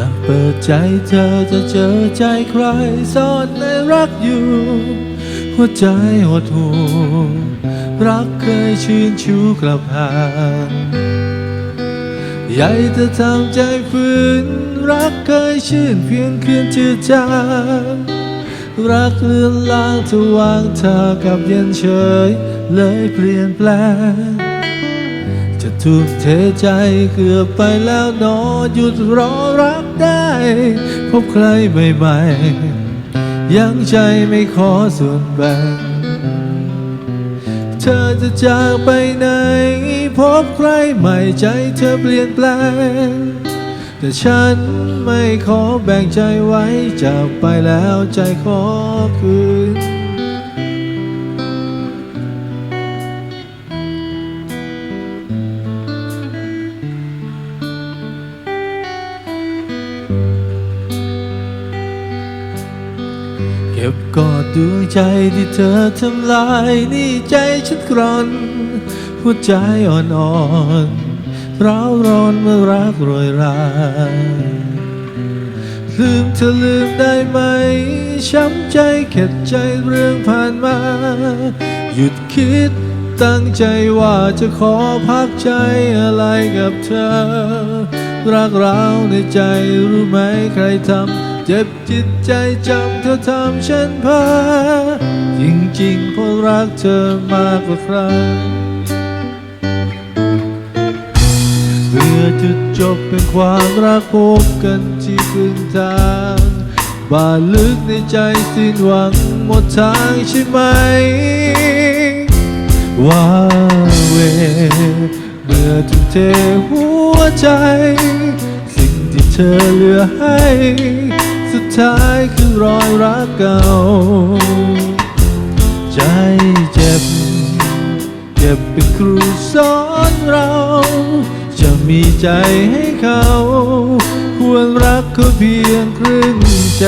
ากเปิดใจเธอจะเจอใจใครซ่อนในรักอยู่ หัวใจหดหูรักเคยชื่นชูกลับหางใหญ่เธอทำใจฝืน รักเคยชื่นเพียงคืนจืดจางรักเลือนลางทวางเธอกับเย็นเฉย เลยเปลี่ยนแปลง ทุ่มเทใจเกือบไปแล้วนอหยุดรอรักได้ พบใครใหม่ๆ ยังใจไม่ขอส่วนแบ่ง เธอจะจากไปไหน พบใครใหม่ใจเธอเปลี่ยนแปลง แต่ฉันไม่ขอแบ่งใจไว้จากไปแล้วใจขอคืน บกอดดวงใจที่เธอทำลายนี่ใจฉันกรอนหัวใจอ่อนๆร้าวร้อนเมื่อรักรวยราลืมเธอลืมได้ไหม ช้ำใจเข็ดใจเรื่องผ่านมา หยุดคิด ตั้งใจว่าจะขอพักใจอะไรกับเธอ รักเราในใจรู้ไหมใครทำเจ็บจิตใจจำเธอทำฉันพาจริงๆเพราะรักเธอมากกว่าใครเพื่อจุดจบเป็นความรักพบกันที่ครึ่งทางบาดลึกในใจสิ้นหวังหมดทางใช่ไหม ว่าเวเมื่อทุ่มเทหัวใจ สิ่งที่เธอเหลือให้ สุดท้ายคือรอยรักเก่า ใจเจ็บ เก็บเป็นครูสอนเรา จะมีใจให้เขา ควรรักเขาเพียงครึ่งใจ